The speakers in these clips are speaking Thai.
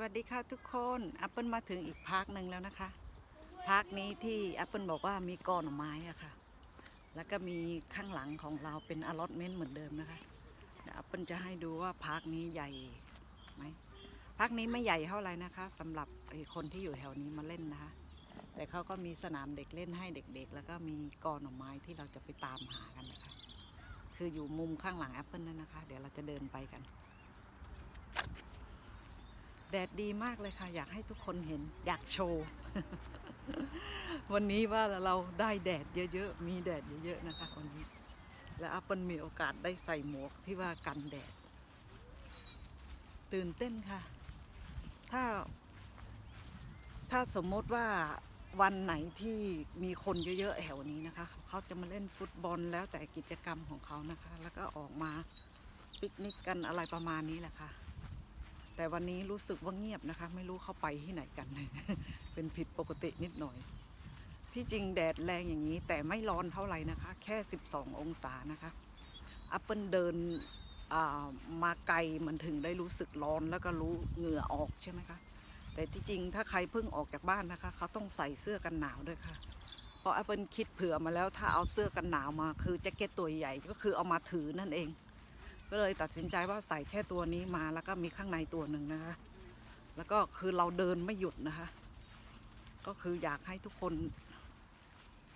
สวัสดีค่ะทุกคน Apple มาถึงอีกพาร์คหนึ่งแล้วนะคะพาร์คนี้ที่ Apple บอกว่ามีกอหน่อไม้อะค่ะ แล้วก็มีข้างหลังของเราเป็นอลอตเมนต์เหมือนเดิมนะคะเดี๋ยว Apple จะให้ดูว่าพาร์คนี้ใหญ่ไหมพาร์คนี้ไม่ใหญ่เท่าไหร่นะคะสำหรับคนที่อยู่แถวนี้มาเล่นนะคะ แต่เขาก็มีสนามเด็กเล่นให้เด็กๆ แล้วก็มีกอหน่อไม้ที่เราจะไปตามหากันนะคะ คืออยู่มุมข้างหลัง Apple นั่นนะคะ เดี๋ยวเราจะเดินไปกัน แดดดีมากเลยค่ะ อยากให้ทุกคนเห็นอยากโชว์ วันนี้ว่าเราได้แดดเยอะๆ มีแดดเยอะๆนะคะวันนี้ และอัปเปิลมีโอกาสได้ใส่หมวกที่ว่ากันแดด ตื่นเต้นค่ะ ถ้า ถ้าสมมติว่าวันไหนที่มีคนเยอะๆแถวนี้นะคะ เขาจะมาเล่นฟุตบอลแล้วแต่กิจกรรมของเขานะคะ แล้วก็ออกมาปิกนิกกันอะไรประมาณนี้แหละค่ะ แต่วันนี้รู้สึกว่าเงียบนะคะ ไม่รู้เขาไปที่ไหนกัน เป็นผิดปกตินิดหน่อย ที่จริงแดดแรงอย่างนี้ แต่ไม่ร้อนเท่าไหร่นะคะ แค่ 12 องศานะคะอัปเปิลเดินมาไกลมันถึงได้รู้สึกร้อนแล้วก็รู้เหงื่อออกใช่ไหมคะแต่ที่จริงถ้าใครเพิ่งออกจากบ้านนะคะ เขาต้องใส่เสื้อกันหนาวด้วยค่ะ เพราะแอปเปิลคิดเผื่อมาแล้วถ้าเอาเสื้อกันหนาวมา คือแจ็คเก็ตตัวใหญ่ก็คือเอามาถือนั่นเอง ก็เลยตัดสินใจว่าใส่แค่ตัวนี้มาแล้วก็มีข้างในตัวหนึ่งนะคะ แล้วก็คือเราเดินไม่หยุดนะคะ ก็คืออยากให้ทุกคน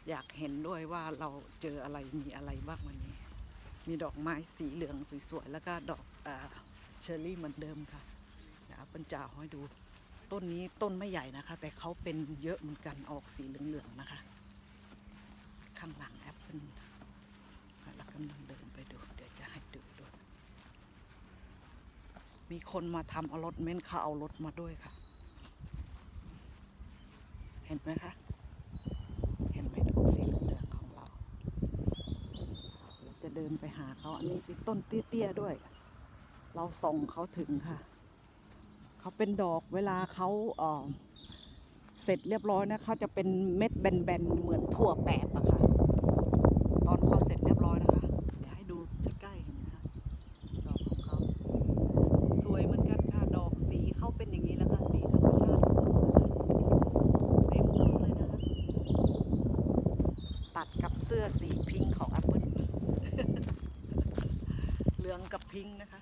อยากเห็นด้วยว่าเราเจออะไรมีอะไรบ้างวันนี้ มีดอกไม้สีเหลืองสวยๆแล้วก็ดอกเอเชอร์รี่เหมือนเดิมค่ะเดี๋ยวเอาเป็นจ่าให้ดู ต้นนี้ต้นไม่ใหญ่นะคะ แต่เขาเป็นเยอะเหมือนกันออกสีเหลืองๆนะคะ ข้างหลังแอปเปิลเรากำลังเดินไปดู เดี๋ยวจะให้ดูด้วย มีคนมาทำเอารถเม้นเขาเอารถมาด้วยค่ะ เห็นไหมคะ เห็นไหมสีเหลืองของเรา เราจะเดินไปหาเขาอันนี้เป็นต้นเตี้ยๆด้วย เราส่งเขาถึงค่ะ เขาเป็นดอกเวลาเขาเเสร็จเรียบร้อยนะเขาจะเป็นเม็ดแบนๆเหมือนถั่วแปบอะค่ะ ตอนเขาเสร็จเรียบร้อยนะคะ เดี๋ยวให้ดูใกล้ๆเห็นไหมคะดอกของเขาสวยเหมือนกันค่ะ ดอกสีเขาเป็นอย่างนี้แหล้วค่ะ สีธรรมชาติของเขาเต็มต้นเลยนะคะ ตัดกับเสื้อสีพิงค์ของ Apple เหลืองกับพิงค์นะคะ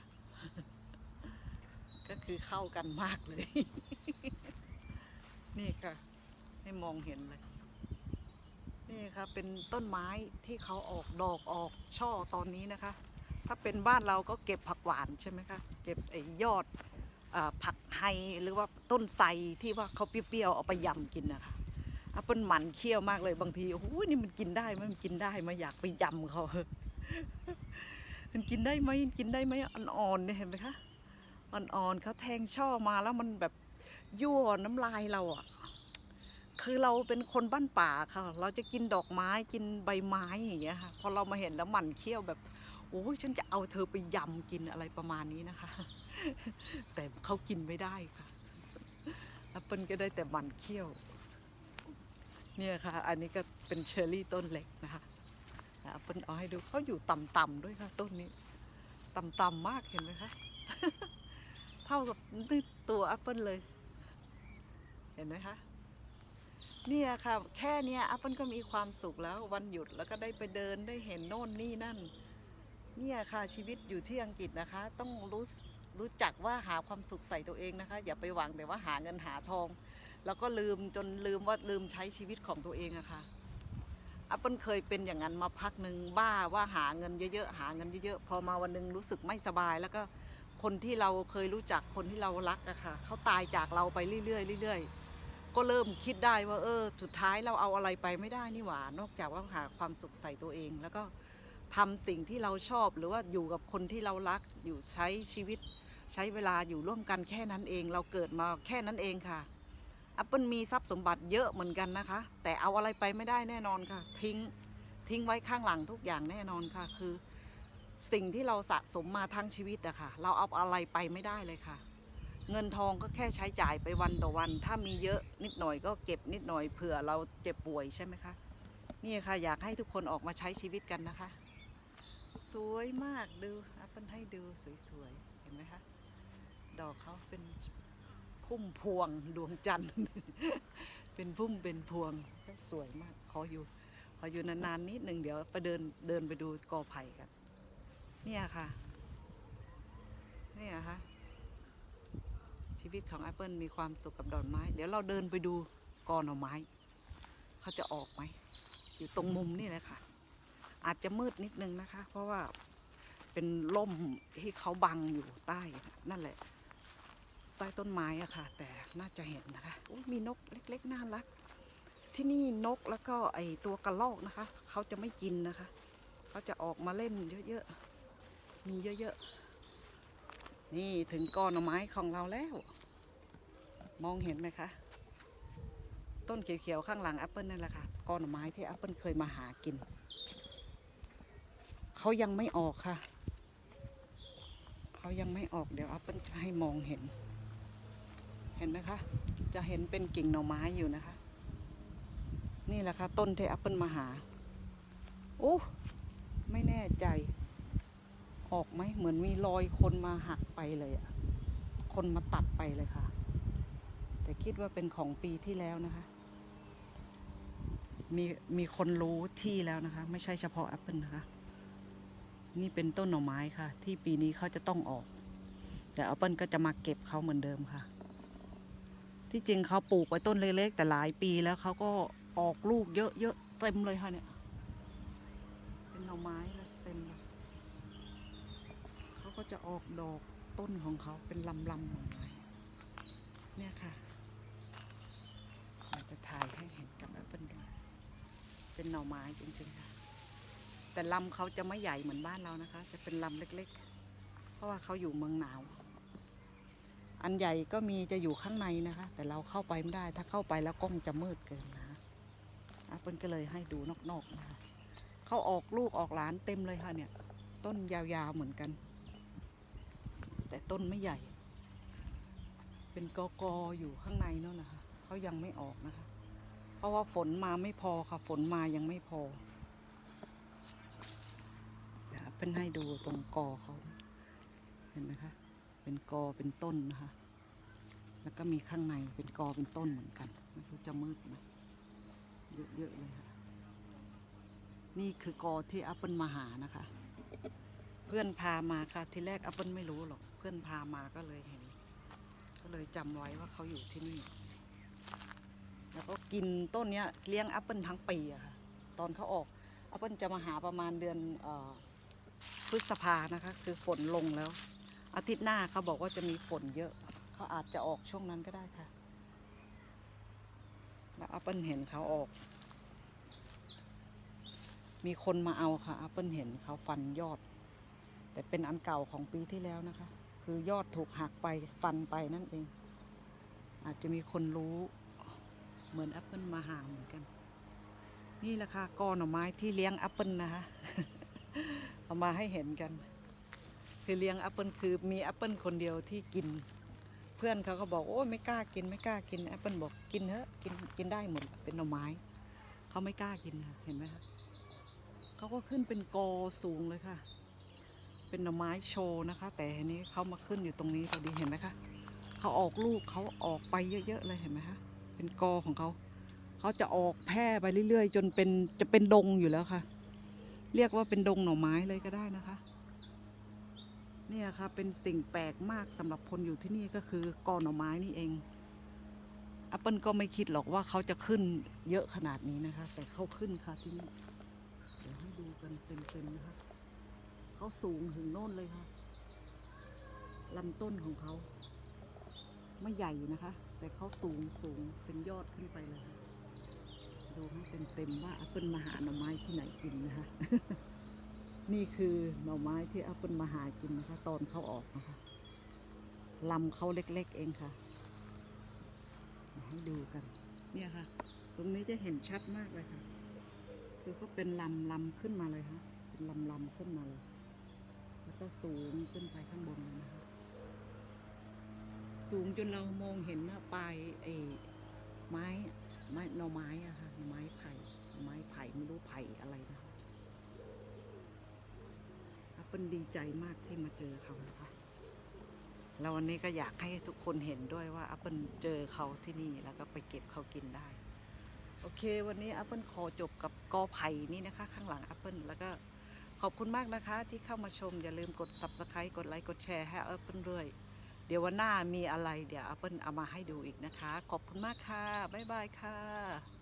ก็คือเข้ากันมากเลย นี่ค่ะ ให้มองเห็นเลย นี่ค่ะเป็นต้นไม้ที่เขาออกดอกออกช่อตอนนี้นะคะ ถ้าเป็นบ้านเราก็เก็บผักหวานใช่ไหมคะ เก็บไอ้ยอดอผักไฮหรือว่าต้นไทรที่ว่าเขาเปรี้ยวๆเอาไปยำกินนะคะ อะเป็นหมันเคี้ยวมากเลยบางทีโอ้โหนี่มันกินได้ไหมมันกินได้ไหมอยากไปยำเขามันกินได้ไหมกินได้ไหมอ่อนๆเนี่ยเห็นไหมคะอ่อนๆเขาแทงช่อมาแล้วมันแบบยั่วน้ำลายเราอะคือเราเป็นคนบ้านป่าค่ะ เราจะกินดอกไม้กินใบไม้อย่างเงี้ยค่ะพอเรามาเห็นแล้วหมันเคี้ยวแบบโอ้ยฉันจะเอาเธอไปยำกินอะไรประมาณนี้นะคะ แต่เขากินไม่ได้ค่ะแอปเปิลก็ได้แต่หมันเคี้ยว เนี่ยค่ะ อันนี้ก็เป็นเชอร์รี่ต้นเล็กนะคะเปิลเอาให้ดูเขาอยู่ต่ำๆด้วยค่ะ ต้นนี้ ต่ำๆมากเห็นไหมคะเท่ากับตัวแอปเปิลเลย เห็นไหมคะเนี่ยค่ะ แค่เนี้ยแอปเปิลก็มีความสุขแล้ววันหยุดแล้วก็ได้ไปเดินได้เห็นโน่นนี่นั่น เนี่ยค่ะชีวิตอยู่ที่อังกฤษนะคะ ต้องรู้รู้จักว่าหาความสุขใส่ตัวเองนะคะ อย่าไปหวังแต่ว่าหาเงินหาทอง แล้วก็ลืมจนลืมว่าลืมใช้ชีวิตของตัวเองอะค่ะแอปเปิลเคยเป็นอย่างนั้นมาพักหนึ่งบ้าว่าหาเงินเยอะๆหาเงินเยอะๆพอมาวันหนึงรู้สึกไม่สบาย แล้วก็คนที่เราเคยรู้จักคนที่เรารักอะค่ะเขาตายจากเราไปเรื่อยๆเรื่อยๆ ก็เริ่มคิดได้ว่าเออสุดท้ายเราเอาอะไรไปไม่ได้นี่หว่านอกจากว่าหาความสุขใส่ตัวเอง แล้วก็ทำสิ่งที่เราชอบหรือว่าอยู่กับคนที่เรารักอยู่ใช้ชีวิต ใช้เวลาอยู่ร่วมกันแค่นั้นเอง เราเกิดมาแค่นั้นเองค่ะ แอปเปิลมีทรัพย์สมบัติเยอะเหมือนกันนะคะ แต่เอาอะไรไปไม่ได้แน่นอนค่ะ ทิ้งทิ้งไว้ข้างหลังทุกอย่างแน่นอนค่ะ คือ สิ่งที่เราสะสมมาทั้งชีวิตอะค่ะ เราเอาอะไรไปไม่ได้เลยค่ะ เงินทองก็แค่ใช้จ่ายไปวันต่อวัน ถ้ามีเยอะนิดหน่อยก็เก็บนิดหน่อยเผื่อเราเจ็บป่วยใช่ไหมคะนี่ค่ะอยากให้ทุกคนออกมาใช้ชีวิตกันนะคะ สวยมากดูแอปเปิลให้ดูสวยๆเห็นไหมคะดอกเขาเป็น พุ่มพวงดวงจันทร์ เป็นพุ่มเป็นพวงก็สวยมาก ขออยู่ ขออยู่นานๆนิดหนึ่งเดี๋ยวไปเดินเดินไปดูกอไผ่กัน เนี่ยค่ะ เนี่ยค่ะ ชีวิตของแอปเปิลมีความสุขกับดอกไม้ เดี๋ยวเราเดินไปดูกอหน่อไม้ เขาจะออกไหม อยู่ตรงมุมนี่แหละค่ะ อาจจะมืดนิดนึงนะคะ เพราะว่าเป็นร่มที่เขาบังอยู่ใต้นั่นแหละ ใต้ต้นไม้อะค่ะ แต่น่าจะเห็นนะคะมีนกเล็กๆน่ารัก ที่นี่นกแล้วก็ไอตัวกระรอกนะคะ เขาจะไม่กินนะคะ เขาจะออกมาเล่นเยอะๆ มีเยอะๆ นี่ถึงก้อนไม้ของเราแล้ว มองเห็นไหมคะ ต้นเขียวๆ ข้างหลังแอปเปิลนั่นแหละค่ะก้อนไม้ที่แอปเปิลเคยมาหากิน เขายังไม่ออกค่ะเขายังไม่ออกเดี๋ยวแอปเปิลจะให้มองเห็น เห็นไหมคะ จะเห็นเป็นกิ่งหน่อไม้อยู่นะคะ นี่แหละค่ะต้นที่แอปเปิลมาหาโอ้ไม่แน่ใจ ออกไหมเหมือนมีรอยคนมาหักไปเลยอะคนมาตัดไปเลยค่ะ แต่คิดว่าเป็นของปีที่แล้วนะคะ มีมีคนรู้ที่แล้วนะคะ ไม่ใช่เฉพาะแอปเปิลนะคะ นี่เป็นต้นหน่อไม้ค่ะ ที่ปีนี้เขาจะต้องออก แต่แอปเปิลก็จะมาเก็บเขาเหมือนเดิมค่ะ ที่จริงเขาปลูกไว้ต้นเล็กๆแต่หลายปีแล้วเขาก็ออกลูกเยอะๆเต็มเลยค่ะเนี่ย เป็นหน่อไม้เลยเต็มเลยเขาก็จะออกดอกต้นของเขาเป็นลำๆออกมาเนี่ยค่ะเราจะถ่ายให้เห็นกับแอปเปิลด้วยเป็นหน่อไม้จริงๆค่ะ แต่ลำเขาจะไม่ใหญ่เหมือนบ้านเรานะคะ จะเป็นลำเล็กๆ เพราะว่าเขาอยู่เมืองหนาว อันใหญ่ก็มีจะอยู่ข้างในนะคะ แต่เราเข้าไปไม่ได้ ถ้าเข้าไปแล้วกล้องจะมืดเกินนะคะแอปเปิลก็เลยให้ดูนอกๆนะคะเขาออกลูกออกหลานเต็มเลยค่ะเนี่ย ต้นยาวๆเหมือนกัน แต่ต้นไม่ใหญ่ เป็นกอกออยู่ข้างในนั่นนะคะเขายังไม่ออกนะคะ เพราะว่าฝนมาไม่พอค่ะ ฝนมายังไม่พอเดี๋ยวเป็นให้ดูตรงกอเขาเห็นไหมคะ เป็นกอเป็นต้นนะคะ แล้วก็มีข้างในเป็นกอเป็นต้นเหมือนกันไม่รู้จะมืดไหมเยอะๆเลยค่ะ นี่คือกอที่แอปเปิลมาหานะคะ เพื่อนพามาค่ะ ทีแรกแอปเปิลไม่รู้หรอก เพื่อนพามาก็เลยเห็น ก็เลยจำไว้ว่าเขาอยู่ที่นี่ แล้วก็กินต้นเนี้ยเลี้ยงแอปเปิลทั้งปีอะค่ะ ตอนเขาออกแอปเปิลจะมาหาประมาณเดือนอพฤษภานะคะ คือฝนลงแล้ว อาทิตย์หน้าเขาบอกว่าจะมีฝนเยอะเขาอาจจะออกช่วงนั้นก็ได้ค่ะ แล้วแอปเปิลเห็นเขาออก มีคนมาเอาค่ะแอปเปิลเห็นเขาฟันยอด แต่เป็นอันเก่าของปีที่แล้วนะคะ คือยอดถูกหักไปฟันไปนั่นเอง อาจจะมีคนรู้เหมือนแอปเปิลมาหาเหมือนกัน นี่แหละค่ะกอหน่อไม้ที่เลี้ยงแอปเปิลนะคะ เอามาให้เห็นกัน คือเลี้ยงแอปเปิลคือมีแอปเปิลคนเดียวที่กิน เพื่อนเขาก็บอกโอ้ไม่กล้ากินไม่กล้ากินแอปเปิลบอกกินเถอะกินกินได้หมดเป็นหน่อไม้เขาไม่กล้ากินค่ะเห็นไหมคะเขาก็ขึ้นเป็นกอสูงเลยค่ะ เป็นหน่อไม้โชว์นะคะ แต่อันนี้เขามาขึ้นอยู่ตรงนี้พอดีเห็นไหมคะเขาออกลูกเขาออกไปเยอะๆเลยเห็นไหมคะเป็นกอของเขาเขาจะออกแพร่ไปเรื่อยๆ จนเป็นจะเป็นดงอยู่แล้วค่ะ เรียกว่าเป็นดงหน่อไม้เลยก็ได้นะคะ เนี่ยค่ะเป็นสิ่งแปลกมากสำหรับคนอยู่ที่นี่ก็คือกอหน่อไม้นี่เองแอปเปิลก็ไม่คิดหรอกว่าเขาจะขึ้นเยอะขนาดนี้นะคะ แต่เขาขึ้นค่ะที่นี่เดี๋ยวให้ดูกันเต็มๆนะคะเขาสูงถึงโน่นเลยค่ะลำต้นของเขาไม่ใหญ่นะคะ แต่เขาสูงสูงเป็นยอดขึ้นไปเลยค่ะดูให้เต็มๆว่าแอปเปิลมาหาหน่อไม้ที่ไหนกินนะคะ นี่คือหน่อไม้ที่แอปเปิลมาหากินนะคะ ตอนเขาออกนะคะลำเขาเล็กๆเองค่ะเอาให้ดูกัน เนี่ยค่ะ ตรงนี้จะเห็นชัดมากเลยค่ะ คือก็เป็นลำลำขึ้นมาเลยค่ะ เป็นลำลำขึ้นมาเลย แล้วก็สูงขึ้นไปข้างบนเลยนะคะ สูงจนเรามองเห็นว่าปลายไอ้ไม้ไม้หน่อไม้อะค่ะ ไม้ไผ่ ไม้ไผ่ไม่รู้ไผ่อะไรนะคะ เปิลดีใจมากที่มาเจอเขานะคะแล้ววันนี้ก็อยากให้ทุกคนเห็นด้วยว่าแอปเปิลเจอเขาที่นี่แล้วก็ไปเก็บเขากินได้ โอเค วันนี้แอปเปิลขอจบกับกอไผ่นี่นะคะ ข้างหลังแอปเปิลแล้วก็ขอบคุณมากนะคะที่เข้ามาชม อย่าลืมกด subscribe กดไลค์กดแชร์ให้แอปเปิลด้วย เดี๋ยววันหน้ามีอะไรเดี๋ยวแอปเปิลเอามาให้ดูอีกนะคะ ขอบคุณมากค่ะ บ๊ายบายค่ะ